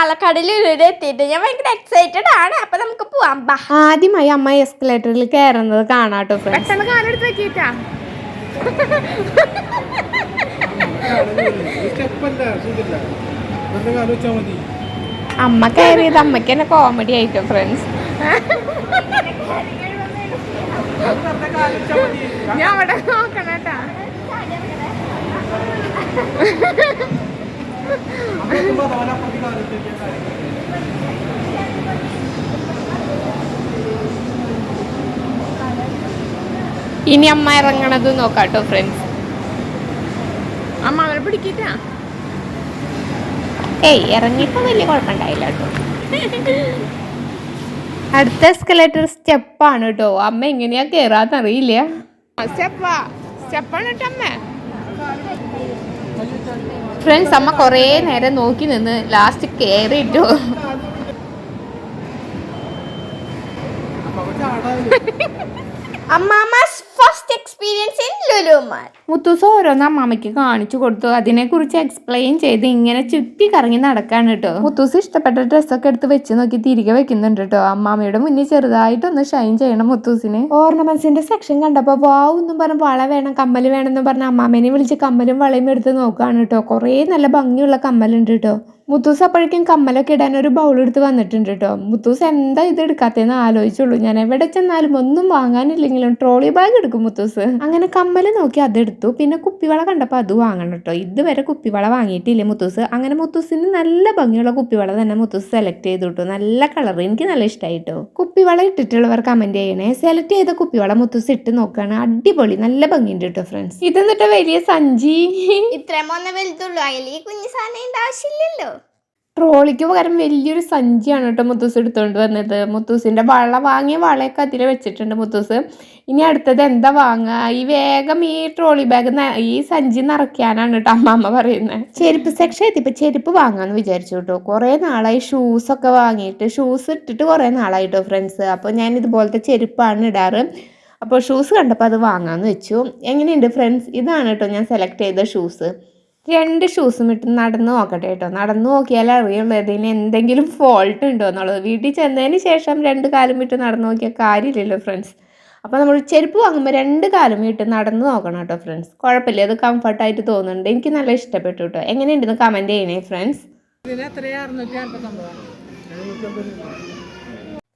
പാലക്കാട് ലുലുവിൽ എത്തിയിട്ട് ഞാൻ ഭയങ്കര എക്സൈറ്റഡ് ആണ്. അപ്പൊ നമുക്ക് പോവാം. ബാ. ആദ്യമായി അമ്മ എസ്കലേറ്ററിൽ കയറുന്നത് കാണാട്ടോ പെട്ടെന്ന് കാലെടുത്ത് വെക്കിട്ടാ അമ്മ കയറിയത് അമ്മയ്ക്ക് തന്നെ കോമഡി ആയിട്ടോ ഫ്രണ്ട്സ് ഞാൻ അവിടെ നോക്കണട്ടാ. ഇനി അമ്മ ഇറങ്ങണത് നോക്കാട്ടോ ഫ്രണ്ട്സ് അമ്മ അവരെ പിടിക്കിട്ടാ? ഏയ് ഇറങ്ങിയപ്പോ വലിയ കുഴപ്പമുണ്ടായില്ല കേട്ടോ. അടുത്ത എസ്കലേറ്റർ സ്റ്റെപ്പാണ് കേട്ടോ. അമ്മ എങ്ങനെയാ കേറാന്ന് അറിയില്ല. സ്റ്റെപ്പാ സ്റ്റെപ്പാണ് കേട്ടോ അമ്മ. ഫ്രണ്ട്സ് അമ്മ കുറേ നേരം നോക്കി നിന്ന് ലാസ്റ്റ് കയറിയിട്ടു അപ്പൊ എക്സ്പീരിയൻസ് ഇൻ ലുലു മാൾ മുത്തൂസ് ഓരോന്ന് അമ്മാമ്മയ്ക്ക് കാണിച്ചു കൊടുത്തു. അതിനെക്കുറിച്ച് എക്സ്പ്ലെയിൻ ചെയ്ത് ഇങ്ങനെ ചുറ്റി കറങ്ങി നടക്കാണ് കേട്ടോ മുത്തൂസ് ഇഷ്ടപ്പെട്ട ഡ്രസ്സൊക്കെ എടുത്ത് വെച്ച് നോക്കി തിരികെ വെക്കുന്നുണ്ട് കേട്ടോ അമ്മാമ്മയുടെ മുന്നിൽ ചെറുതായിട്ടൊന്ന് ഷൈൻ ചെയ്യണം മുത്തൂസിന്. ഓർണമെന്റ്സിന്റെ സെക്ഷൻ കണ്ടപ്പോൾ വാവ് എന്നും പറഞ്ഞ് വള വേണം കമ്മൽ വേണം എന്ന് പറഞ്ഞ് അമ്മാമ്മേനെ വിളിച്ച് കമ്മലും വളയും എടുത്ത് നോക്കുകയാണ് കേട്ടോ കുറേ നല്ല ഭംഗിയുള്ള കമ്മലുണ്ട് കേട്ടോ മുത്തൂസ് അപ്പോഴേക്കും കമ്മലൊക്കെ ഇടാൻ ഒരു ബൗൾ എടുത്ത് വന്നിട്ടുണ്ട് കേട്ടോ മുത്തൂസ് എന്താ ഇത് എടുക്കാത്തതെന്ന് ആലോചിച്ചുള്ളൂ. ഞാൻ എവിടെ ചെന്നാലും ഒന്നും വാങ്ങാനില്ലെങ്കിലും ട്രോളി ബാഗ് എടുക്കും മുത്തൂസ്. അങ്ങനെ കമ്മൽ നോക്കി അതെടുത്തു. പിന്നെ കുപ്പിവള കണ്ടപ്പോൾ അത് വാങ്ങണം കേട്ടോ ഇതുവരെ കുപ്പിവള വാങ്ങിയിട്ടില്ല മുത്തൂസ്? അങ്ങനെ മുത്തൂസിന് നല്ല ഭംഗിയുള്ള കുപ്പിവള തന്നെ മുത്തൂസ് സെലക്ട് ചെയ്തു കേട്ടോ നല്ല കളർ എനിക്ക് നല്ല ഇഷ്ടമായി കേട്ടോ കുപ്പിവള ഇട്ടിട്ടുള്ളവർ കമന്റ് ചെയ്യണേ. സെലക്ട് ചെയ്ത കുപ്പിവള മുത്തൂസ് ഇട്ട് നോക്കുകയാണ് അടിപൊളി. നല്ല ഭംഗിയുണ്ട് കേട്ടോ ഫ്രണ്ട്സ് ഇതെന്നിട്ട് വലിയ സഞ്ചി. വന്ന വലുതുള്ളൂ. അതിൽ ഈ കുഞ്ഞു സാധനം ആവശ്യമില്ലല്ലോ ട്രോളിക്ക് പകരം വലിയൊരു സഞ്ചിയാണ് കേട്ടോ മുത്തൂസ് എടുത്തുകൊണ്ട് വന്നത്. മുത്തൂസിന്റെ വള വാങ്ങിയ വളയൊക്കെ അതിൽ വെച്ചിട്ടുണ്ട് മുത്തൂസ്. ഇനി അടുത്തത് എന്താ വാങ്ങുക ഈ വേഗം ഈ ട്രോളി ബാഗ് ഈ സഞ്ചി നിറയ്ക്കാനാണ് കേട്ടോ അമ്മമ്മ പറയുന്നത് ചെരുപ്പ് സെക്ഷൻ എത്തിയപ്പോൾ ചെരുപ്പ് വാങ്ങാമെന്ന് വിചാരിച്ചു കേട്ടോ. കുറേ നാളായി ഷൂസൊക്കെ വാങ്ങിയിട്ട് ഷൂസ് ഇട്ടിട്ട് കുറേ നാളായി കേട്ടോ ഫ്രണ്ട്സ് അപ്പോൾ ഞാൻ ഇതുപോലത്തെ ചെരുപ്പാണ് ഇടാറ്. അപ്പോൾ ഷൂസ് കണ്ടപ്പോൾ അത് വാങ്ങാമെന്ന് വെച്ചു. എങ്ങനെയുണ്ട് ഫ്രണ്ട്സ് ഇതാണ് കേട്ടോ ഞാൻ സെലക്ട് ചെയ്ത ഷൂസ് രണ്ട് ഷൂസും ഇട്ട് നടന്ന് നോക്കട്ടെ കേട്ടോ. നടന്ന് നോക്കിയാൽ അറിയുള്ളൂ ഇതിന് എന്തെങ്കിലും ഫോൾട്ട് ഉണ്ടോ എന്നുള്ളത്. വീട്ടിൽ ചെന്നതിന് ശേഷം രണ്ട് കാലും ഇട്ട് നടന്ന് നോക്കിയാൽ കാര്യമില്ലല്ലോ ഫ്രണ്ട്സ് അപ്പോൾ നമ്മൾ ചെരുപ്പ് വാങ്ങുമ്പോൾ രണ്ട് കാലും ഇട്ട് നടന്ന് നോക്കണം കേട്ടോ ഫ്രണ്ട്സ് കുഴപ്പമില്ല അത് കംഫർട്ടായിട്ട് തോന്നുന്നുണ്ട്. എനിക്ക് നല്ല ഇഷ്ടപ്പെട്ടു കേട്ടോ. എങ്ങനെയുണ്ടെന്ന് കമന്റ് ചെയ്യണേ ഫ്രണ്ട്സ് ഇതിന് എത്രയാ അറുന്നൂറ്റി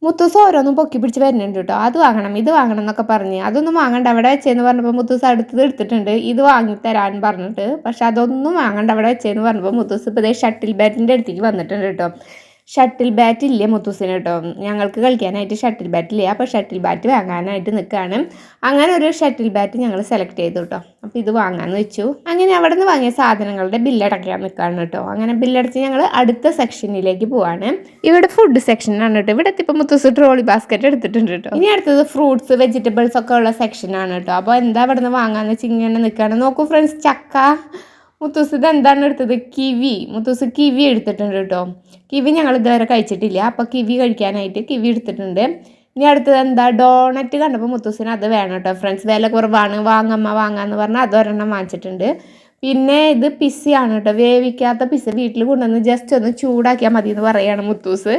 മുത്തൂസ് ഓരോന്നും പൊക്കി പിടിച്ച് വരുന്നുണ്ട് കേട്ടോ. അത് വാങ്ങണം ഇത് വാങ്ങണം എന്നൊക്കെ പറഞ്ഞ്. അതൊന്നും വാങ്ങണ്ട അവിടെ വെച്ചേന്ന് പറഞ്ഞപ്പോൾ മുത്തൂസ് അടുത്തത് എടുത്തിട്ടുണ്ട്. ഇത് വാങ്ങി തരാൻ പറഞ്ഞിട്ട്. പക്ഷെ അതൊന്നും വാങ്ങണ്ട അവിടെ വെച്ചേന്ന് പറഞ്ഞപ്പോൾ മുത്തൂസ് ഇപ്പോൾ ഷട്ടിൽ ബാറ്റിന്റെ അടുത്തേക്ക് വന്നിട്ടുണ്ട് കേട്ടോ. ഷട്ടിൽ ബാറ്റ് ഇല്ല മുത്തൂസിന് കേട്ടോ? ഞങ്ങൾക്ക് കളിക്കാനായിട്ട് ഷട്ടിൽ ബാറ്റ് ഇല്ല? അപ്പോൾ ഷട്ടിൽ ബാറ്റ് വാങ്ങാനായിട്ട് നിൽക്കുകയാണ് അങ്ങനെ ഒരു ഷട്ടിൽ ബാറ്റ് ഞങ്ങൾ സെലക്ട് ചെയ്തു കേട്ടോ. അപ്പോൾ ഇത് വാങ്ങാമെന്ന് വെച്ചു. അങ്ങനെ അവിടെ നിന്ന് വാങ്ങിയ സാധനങ്ങളുടെ ബില്ലടക്കാൻ നിൽക്കുകയാണ് കേട്ടോ. അങ്ങനെ ബില്ലടച്ച് ഞങ്ങൾ അടുത്ത സെക്ഷനിലേക്ക് പോവാണ്. ഇവിടെ ഫുഡ് സെക്ഷനാണ് കേട്ടോ. ഇവിടെ എത്തിയപ്പോൾ മുത്തൂസ് ട്രോളി ബാസ്ക്കറ്റ് എടുത്തിട്ടുണ്ട് കേട്ടോ. ഇനി അടുത്തത് ഫ്രൂട്ട്സ് വെജിറ്റബിൾസ് ഒക്കെ ഉള്ള സെക്ഷനാണ് കേട്ടോ. അപ്പോൾ എന്താ ഇവിടെ നിന്ന് വാങ്ങാമെന്ന് വെച്ച് ഇങ്ങനെ നിൽക്കുകയാണ് നോക്കൂ ഫ്രണ്ട്സ് ചക്ക മുത്തൂസ് ഇത് എന്താണ് എടുത്തത്? കിവി. മുത്തൂസ് കിവി എടുത്തിട്ടുണ്ട് കേട്ടോ. കിവി ഞങ്ങൾ ഇതുവരെ കഴിച്ചിട്ടില്ല. അപ്പോൾ കിവി കഴിക്കാനായിട്ട് കിവി എടുത്തിട്ടുണ്ട്. ഇനി അടുത്തത് എന്താ? ഡോണറ്റ് കണ്ടപ്പോൾ മുത്തൂസിന് അത് വേണം കേട്ടോ ഫ്രണ്ട്സ് വില കുറവാണ്. വാങ്ങമ്മ വാങ്ങാന്ന് പറഞ്ഞാൽ അത് ഒരെണ്ണം വാങ്ങിച്ചിട്ടുണ്ട്. പിന്നെ ഇത് പിസ്സിയാണ് കേട്ടോ വേവിക്കാത്ത പിസ്സ വീട്ടിൽ കൊണ്ടുവന്ന് ജസ്റ്റ് ഒന്ന് ചൂടാക്കിയാൽ മതി എന്ന് പറയാണ് മുത്തൂസ്.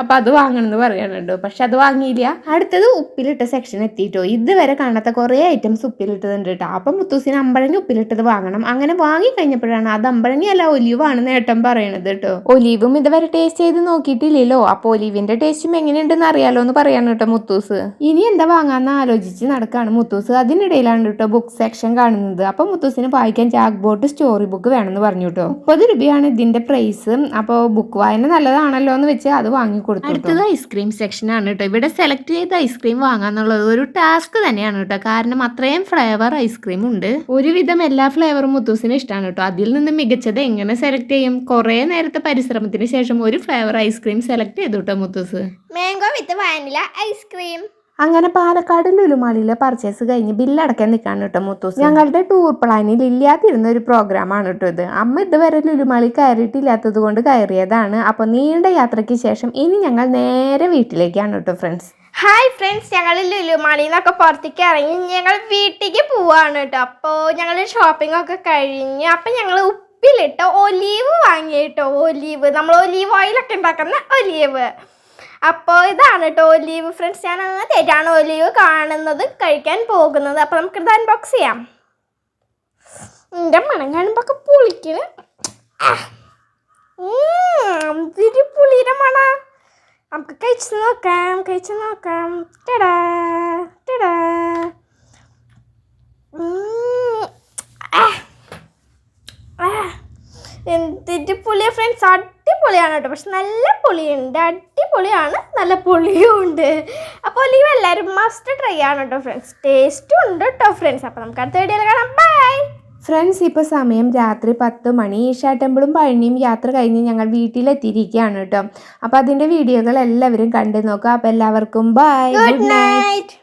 അപ്പോൾ അത് വാങ്ങണം എന്ന് പറയാണ് കേട്ടോ പക്ഷെ അത് വാങ്ങിയില്ല. അടുത്തത് ഉപ്പിലിട്ട സെക്ഷൻ എത്തിയിട്ടോ ഇതുവരെ കാണാത്ത കുറേ ഐറ്റംസ് ഉപ്പിലിട്ടതുണ്ട് കേട്ടോ അപ്പം മുത്തൂസിന് അമ്പഴങ്ങി ഉപ്പിലിട്ടത് വാങ്ങണം. അങ്ങനെ വാങ്ങി കഴിഞ്ഞപ്പോഴാണ് അത് അമ്പഴങ്ങി അല്ല ഒലിവാണ് നേട്ടം പറയണത് കേട്ടോ ഒലിവും ഇതുവരെ ടേസ്റ്റ് ചെയ്ത് നോക്കിയിട്ടില്ലല്ലോ. അപ്പോൾ ഒലിവിന്റെ ടേസ്റ്റും എങ്ങനെയുണ്ടെന്ന് അറിയാലോ എന്ന് പറയാണ് കേട്ടോ മുത്തൂസ്. ഇനി എന്താ വാങ്ങാന്ന് ആലോചിച്ച് നടക്കാണ് മുത്തൂസ്. അതിനിടയിലാണ് കേട്ടോ ബുക്ക് സെക്ഷൻ കാണുന്നത്. അപ്പോൾ മുത്തൂസിന് വായിക്കാൻ ജാക്ക് ബോട്ട് സ്റ്റോറി ബുക്ക് വേണമെന്ന് പറഞ്ഞു കേട്ടോ. മുപ്പത് രൂപയാണ് ഇതിന്റെ പ്രൈസ് അപ്പോൾ ബുക്ക് വായന നല്ലതാണല്ലോ എന്ന് വെച്ച് അത് വാങ്ങി കൊടുത്തു അടുത്തത് ഐസ്ക്രീം സെക്ഷൻ ആണ് കേട്ടോ. ഇവിടെ സെലക്ട് ചെയ്ത ഐസ്ക്രീം വാങ്ങാന്നുള്ളത് ഒരു ടാസ്ക് തന്നെയാണ് കേട്ടോ. കാരണം അത്രയും ഫ്ലേവർ ഐസ്ക്രീം ഉണ്ട്. ഒരുവിധം എല്ലാ ഫ്ലേവറും മുത്തൂസിന് ഇഷ്ടമാണ് കേട്ടോ. അതിൽ നിന്ന് മികച്ചത് എങ്ങനെ സെലക്ട് ചെയ്യും? കുറേ നേരത്തെ പരിശ്രമത്തിന് ശേഷം ഒരു ഫ്ലേവർ ഐസ്ക്രീം സെലക്ട് ചെയ്തു കേട്ടോ Muthoos. Mango with vanilla ice cream അങ്ങനെ പാലക്കാട് ലുലുമാളിയിലെ പർച്ചേസ് കഴിഞ്ഞ് ബില്ലടക്കാൻ നിൽക്കാണ് കേട്ടോ മുത്തൂസ്. ഞങ്ങളുടെ ടൂർ പ്ലാനിൽ ഇല്ലാതിരുന്ന ഒരു പ്രോഗ്രാമാണ് കേട്ടോ ഇത്. അമ്മ ഇതുവരെ ലുലുമാളി കയറിയിട്ടില്ലാത്തത് കൊണ്ട് കയറിയതാണ്. അപ്പോൾ നീണ്ട യാത്രയ്ക്ക് ശേഷം ഇനി ഞങ്ങൾ നേരെ വീട്ടിലേക്കാണ് കേട്ടോ ഫ്രണ്ട്സ് ഹായ് ഫ്രണ്ട്സ് ഞങ്ങൾ ലുലുമാളിൽ നിന്നൊക്കെ പുറത്തേക്ക് ഇറങ്ങി ഞങ്ങൾ വീട്ടിലേക്ക് പോവാണ് കേട്ടോ അപ്പോൾ ഞങ്ങൾ ഷോപ്പിംഗ് ഒക്കെ കഴിഞ്ഞ് അപ്പം ഞങ്ങൾ ഉപ്പിലിട്ട് ഒലീവ് വാങ്ങിയിട്ടോ ഒലീവ്. നമ്മൾ ഒലീവ് ഓയിലൊക്കെ ഉണ്ടാക്കുന്ന ഒലീവ്. അപ്പോൾ ഇതാണ് കേട്ടോ ഒലീവ്. ഫ്രണ്ട്സ് ഞാൻ ആദ്യമായിട്ടാണ് ഒലീവ് കാണുന്നത് കഴിക്കാൻ പോകുന്നത്. അപ്പോൾ നമുക്കിത് അൺബോക്സ് ചെയ്യാം. എന്റെ മണം കാണുമ്പോൾ ഒക്കെ പുളിക്കണ്. പുളിയുടെ മണ. നമുക്ക് കഴിച്ച് നോക്കാം കഴിച്ച് നോക്കാം. ടടാ പുളിയ ഫ്രണ്ട്സ് അടിപൊളിയാണ് കേട്ടോ. പക്ഷെ നല്ല പൊളിയുണ്ട്. അടിപൊളിയാണ്. നല്ല പുളിയും ഉണ്ട്. അപ്പോൾ ലീവ് എല്ലാവരും മസ്റ്റ് ട്രൈ ആണ് കേട്ടോ ഫ്രണ്ട്സ് ടേസ്റ്റും ഉണ്ട് കേട്ടോ ഫ്രണ്ട്സ് അപ്പോൾ നമുക്ക് അടുത്ത വീഡിയോയിൽ കാണാം. ബൈ ഫ്രണ്ട്സ് ഇപ്പോൾ സമയം രാത്രി പത്ത് മണി. ഈഷാ ടെമ്പിളും പഴനിയും യാത്ര കഴിഞ്ഞ് ഞങ്ങൾ വീട്ടിലെത്തിയിരിക്കുകയാണ് കേട്ടോ. അപ്പോൾ അതിന്റെ വീഡിയോകൾ എല്ലാവരും കണ്ടു നോക്കുക. അപ്പോൾ എല്ലാവർക്കും ബൈ ഗുഡ് നൈറ്റ്